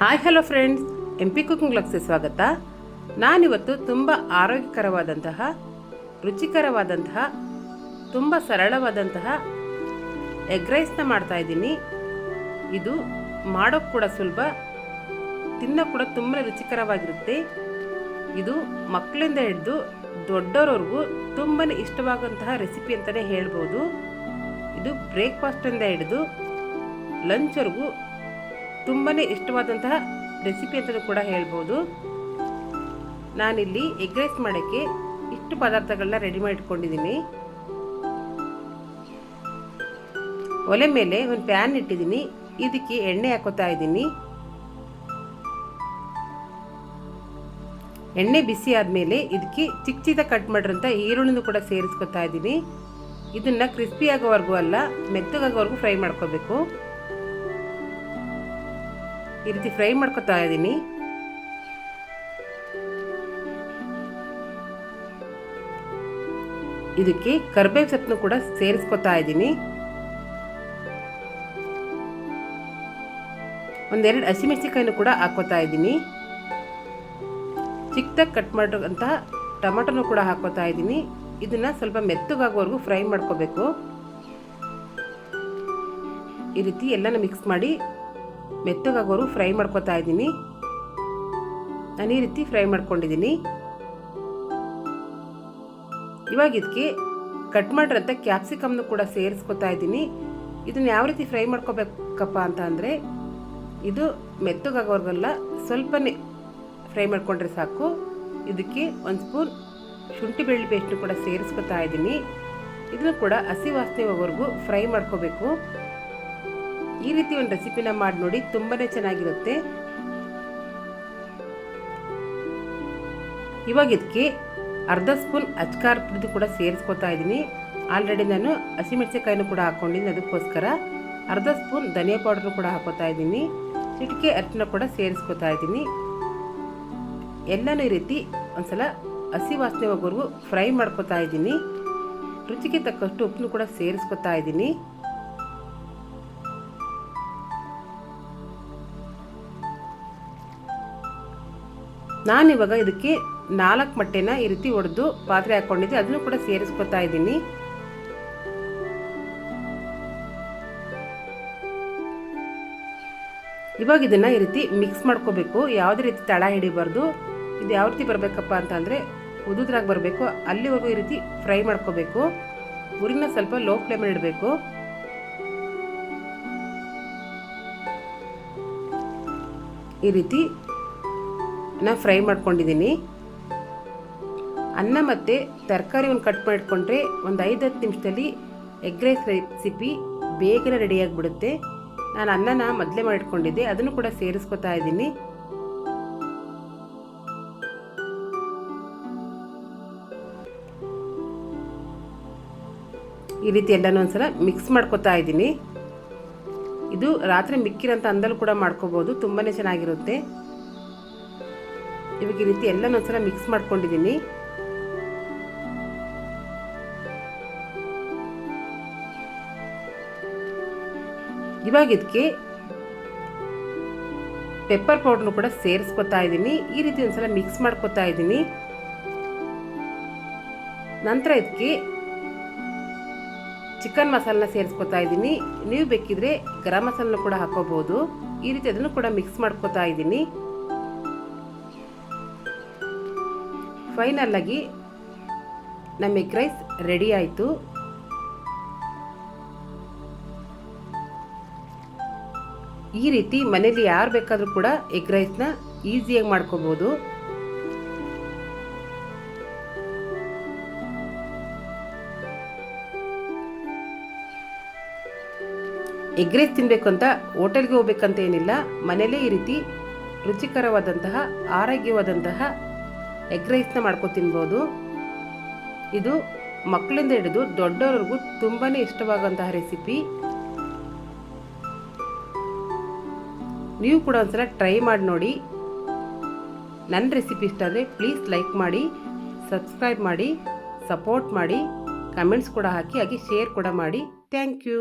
Hi hello friends M P cooking ಬ್ಲಾಗ್ಸ್ಗೆ ಸ್ವಾಗತ. ನಾನಿವತ್ತು ತುಂಬ ಆರೋಗ್ಯಕರವಾದಂತಹ, ರುಚಿಕರವಾದಂತಹ, ತುಂಬ ಸರಳವಾದಂತಹ ಎಗ್ ರೈಸ್ನ ಮಾಡ್ತಾ ಇದ್ದೀನಿ. ಇದು ಮಾಡೋಕ್ಕೆ ಕೂಡ ಸುಲಭ ತಿನ್ನೋ ಕೂಡ ತುಂಬ ರುಚಿಕರವಾಗಿರುತ್ತೆ. ಇದು ಮಕ್ಕಳಿಂದ ಹಿಡಿದು ದೊಡ್ಡವರವರೆಗೂ ತುಂಬಾ ಇಷ್ಟವಾಗುವಂತಹ ರೆಸಿಪಿ ಅಂತಲೇ ಹೇಳ್ಬೋದು. ಇದು ಬ್ರೇಕ್ಫಾಸ್ಟಿಂದ ಹಿಡಿದು ಲಂಚ್ವರೆಗೂ ತುಂಬಾ ಇಷ್ಟವಾದಂತಹ ರೆಸಿಪಿ ಅಂತಲೂ ಕೂಡ ಹೇಳ್ಬೋದು. ನಾನಿಲ್ಲಿ ಎಗ್ ರೈಸ್ ಮಾಡೋಕ್ಕೆ ಇಷ್ಟು ಪದಾರ್ಥಗಳನ್ನ ರೆಡಿ ಮಾಡಿ ಇಟ್ಕೊಂಡಿದ್ದೀನಿ ಒಲೆ ಮೇಲೆ ಒಂದು ಪ್ಯಾನ್ ಇಟ್ಟಿದ್ದೀನಿ. ಇದಕ್ಕೆ ಎಣ್ಣೆ ಹಾಕೋತಾ ಇದ್ದೀನಿ. ಎಣ್ಣೆ ಬಿಸಿ ಆದಮೇಲೆ ಇದಕ್ಕೆ ಚಿಕ್ಕ ಚಿಕ್ಕ ಕಟ್ ಮಾಡಿರೋಂಥ ಈರುಳ್ಳಿನೂ ಕೂಡ ಸೇರಿಸ್ಕೊತಾ ಇದ್ದೀನಿ. ಇದನ್ನು ಕ್ರಿಸ್ಪಿ ಆಗೋವರೆಗೂ ಅಲ್ಲ, ಮೆತ್ತಗಾಗೋವರೆಗೂ ಫ್ರೈ ಮಾಡ್ಕೋಬೇಕು. ಈ ರೀತಿ ಫ್ರೈ ಮಾಡ್ಕೊತಾ ಇದ್ದೀನಿ. ಇದಕ್ಕೆ ಕರ್ಬೇವು ಸೊಪ್ಪನ್ನು ಕೂಡ ಸೇರಿಸ್ಕೊತಾ ಇದ್ದೀನಿ. ಒಂದೆರಡು ಹಸಿಮೆಣಸಿಕಾಯಿನೂ ಕೂಡ ಹಾಕೋತಾ ಇದ್ದೀನಿ. ಚಿಕ್ಕದಾಗಿ ಕಟ್ ಮಾಡಿರೋಂಥ ಟೊಮೆಟೊನು ಕೂಡ ಹಾಕೋತಾ ಇದ್ದೀನಿ. ಇದನ್ನು ಸ್ವಲ್ಪ ಮೆತ್ತಗಾಗೋವರೆಗೂ ಫ್ರೈ ಮಾಡ್ಕೋಬೇಕು. ಈ ರೀತಿ ಎಲ್ಲನೂ ಮಿಕ್ಸ್ ಮಾಡಿ ಮೆತ್ತಗಾಗೋರು ಫ್ರೈ ಮಾಡ್ಕೊತಾ ಇದ್ದೀನಿ. ನಾನು ಈ ರೀತಿ ಫ್ರೈ ಮಾಡ್ಕೊಂಡಿದ್ದೀನಿ. ಇವಾಗ ಇದಕ್ಕೆ ಕಟ್ ಮಾಡಿರೋಂಥ ಕ್ಯಾಪ್ಸಿಕಮ್ನು ಕೂಡ ಸೇರಿಸ್ಕೊತಾ ಇದ್ದೀನಿ. ಇದನ್ನು ಯಾವ ರೀತಿ ಫ್ರೈ ಮಾಡ್ಕೋಬೇಕಪ್ಪ ಅಂತ ಅಂದರೆ, ಇದು ಮೆತ್ತಗಾಗೋರ್ಗೆಲ್ಲ, ಸ್ವಲ್ಪನೇ ಫ್ರೈ ಮಾಡಿಕೊಂಡ್ರೆ ಸಾಕು. ಇದಕ್ಕೆ ಒಂದು ಸ್ಪೂನ್ ಶುಂಠಿ ಬೆಳ್ಳಿ ಪೇಸ್ಟ್ನು ಕೂಡ ಸೇರಿಸ್ಕೊತಾ ಇದ್ದೀನಿ. ಇದನ್ನು ಕೂಡ ಹಸಿ ವಾಸನೆ ಹೋಗೋವರೆಗೂ ಫ್ರೈ ಮಾಡ್ಕೋಬೇಕು. ಈ ರೀತಿ ಒಂದು ರೆಸಿಪಿನ ಮಾಡಿ ನೋಡಿ ತುಂಬಾ ಚೆನ್ನಾಗಿರುತ್ತೆ. ಇವಾಗ ಇದಕ್ಕೆ ಅರ್ಧ ಸ್ಪೂನ್ ಅಚ್ಕಾರ ಪುಡಿದು ಕೂಡ ಸೇರಿಸ್ಕೊತಾ ಇದ್ದೀನಿ. ಆಲ್ರೆಡಿ ನಾನು ಹಸಿಮೆಣಸಿಕಾಯಿನೂ ಕೂಡ ಹಾಕ್ಕೊಂಡಿದ್ದೀನಿ ಅದಕ್ಕೋಸ್ಕರ. ಅರ್ಧ ಸ್ಪೂನ್ ಧನಿಯಾ ಪೌಡರ್ನು ಕೂಡ ಹಾಕೋತಾ ಇದ್ದೀನಿ. ಚಿಟಿಕೆ ಅರ್ಶಿನ ಕೂಡ ಸೇರಿಸ್ಕೊತಾ ಇದ್ದೀನಿ. ಎಲ್ಲನೂ ಈ ರೀತಿ ಒಂದ್ಸಲ ಹಸಿ ವಾಸನೆ ಹೋಗೋವರೆಗೂ ಫ್ರೈ ಮಾಡ್ಕೊತಾ ಇದ್ದೀನಿ. ರುಚಿಗೆ ತಕ್ಕಷ್ಟು ಉಪ್ಪನ್ನು ಕೂಡ ಸೇರಿಸ್ಕೊತಾ ಇದ್ದೀನಿ. ನಾನಿವಾಗ ಇದಕ್ಕೆ ನಾಲ್ಕು ಮೊಟ್ಟೆನ ಈ ರೀತಿ ಒಡೆದು ಪಾತ್ರೆ ಹಾಕ್ಕೊಂಡಿದ್ದೆ ಅದನ್ನು ಕೂಡ ಸೇರಿಸ್ಕೊತಾ ಇದ್ದೀನಿ. ಇವಾಗ ಇದನ್ನು ಈ ರೀತಿ ಮಿಕ್ಸ್ ಮಾಡ್ಕೋಬೇಕು. ಯಾವುದೇ ರೀತಿ ತಳ ಹಿಡಿಬಾರ್ದು. ಇದು ಯಾವ ರೀತಿ ಬರಬೇಕಪ್ಪ ಅಂತಂದರೆ ಉದುದ್ರಾಗಿ ಬರಬೇಕು. ಅಲ್ಲಿವರೆಗೂ ಈ ರೀತಿ ಫ್ರೈ ಮಾಡ್ಕೋಬೇಕು. ಉರಿನ ಸ್ವಲ್ಪ ಲೋ ಫ್ಲೇಮಲ್ಲಿ ಇಡಬೇಕು. ಈ ರೀತಿ ನಾನು ಫ್ರೈ ಮಾಡ್ಕೊಂಡಿದ್ದೀನಿ. ಅನ್ನ ಮತ್ತು ತರಕಾರಿ ಒಂದು ಕಟ್ ಮಾಡಿಕೊಂಡ್ರೆ ಒಂದು ಐದು ಹತ್ತು ನಿಮಿಷದಲ್ಲಿ ಎಗ್ ರೈಸ್ ರೆಸಿಪಿ ಬೇಗನೆ ರೆಡಿಯಾಗಿಬಿಡುತ್ತೆ ನಾನು ಅನ್ನನ ಮೊದಲೇ ಮಾಡಿಟ್ಕೊಂಡಿದ್ದೆ ಅದನ್ನು ಕೂಡ ಸೇರಿಸ್ಕೊತಾ ಇದ್ದೀನಿ. ಈ ರೀತಿ ಎಲ್ಲನೂ ಒಂದ್ಸಲ ಮಿಕ್ಸ್ ಮಾಡ್ಕೊತಾ ಇದ್ದೀನಿ. ಇದು ರಾತ್ರಿ ಮಿಕ್ಕಿರೋಂಥ ಅಂದಲು ಕೂಡ ಮಾಡ್ಕೋಬೋದು ತುಂಬಾ ಚೆನ್ನಾಗಿರುತ್ತೆ. ಇವಾಗ ಈ ರೀತಿ ಎಲ್ಲ ಒಂದ್ಸಲ ಮಿಕ್ಸ್ ಮಾಡ್ಕೊಂಡಿದ್ದೀನಿ. ಇವಾಗ ಇದಕ್ಕೆ ಪೆಪ್ಪರ್ ಪೌಡ್ರ್ನು ಕೂಡ ಸೇರಿಸ್ಕೊತಾ ಇದ್ದೀನಿ. ಈ ರೀತಿ ಒಂದ್ಸಲ ಮಿಕ್ಸ್ ಮಾಡ್ಕೊತಾ ಇದ್ದೀನಿ. ನಂತರ ಇದಕ್ಕೆ ಚಿಕನ್ ಮಸಾಲನ ಸೇರಿಸ್ಕೊತಾ ಇದ್ದೀನಿ. ನೀವು ಬೇಕಿದ್ರೆ ಗರಂ ಮಸಾಲನ ಕೂಡ ಹಾಕೋಬಹುದು ಈ ರೀತಿ ಅದನ್ನು ಕೂಡ ಮಿಕ್ಸ್ ಮಾಡ್ಕೊತಾ ಇದ್ದೀನಿ. ಫೈನಲ್ ಆಗಿ ನಮ್ಮ ಎಗ್ ರೈಸ್ ರೆಡಿ ಆಯಿತು. ಈ ರೀತಿ ಮನೇಲಿ ಯಾರು ಬೇಕಾದರೂ ಕೂಡ ಎಗ್ ರೈಸ್ನ ಈಸಿಯಾಗಿ ಮಾಡ್ಕೋಬೋದು. ಎಗ್ ರೈಸ್ ತಿನ್ನಬೇಕು ಅಂತ ಹೋಟೆಲ್ಗೆ ಹೋಗ್ಬೇಕಂತ ಏನಿಲ್ಲ ಮನೇಲೇ ಈ ರೀತಿ ರುಚಿಕರವಾದಂತಹ, ಆರೋಗ್ಯವಾದಂತಹ ಎಗ್ ರೈಸ್ನ ಮಾಡ್ಕೊ ತಿನ್ಬೋದು. ಇದು ಮಕ್ಕಳಿಂದ ಹಿಡಿದು ದೊಡ್ಡವರಿಗೂ ತುಂಬಾ ಇಷ್ಟವಾಗುವಂತಹ ರೆಸಿಪಿ. ನೀವು ಕೂಡ ಒಂದ್ಸಲ ಟ್ರೈ ಮಾಡಿ ನೋಡಿ. ನನ್ನ ರೆಸಿಪಿ ಇಷ್ಟ ಆದರೆ ಪ್ಲೀಸ್ ಲೈಕ್ ಮಾಡಿ, ಸಬ್ಸ್ಕ್ರೈಬ್ ಮಾಡಿ, ಸಪೋರ್ಟ್ ಮಾಡಿ, ಕಮೆಂಟ್ಸ್ ಕೂಡ ಹಾಕಿ, ಹಾಗೆ ಶೇರ್ ಕೂಡ ಮಾಡಿ. Thank you.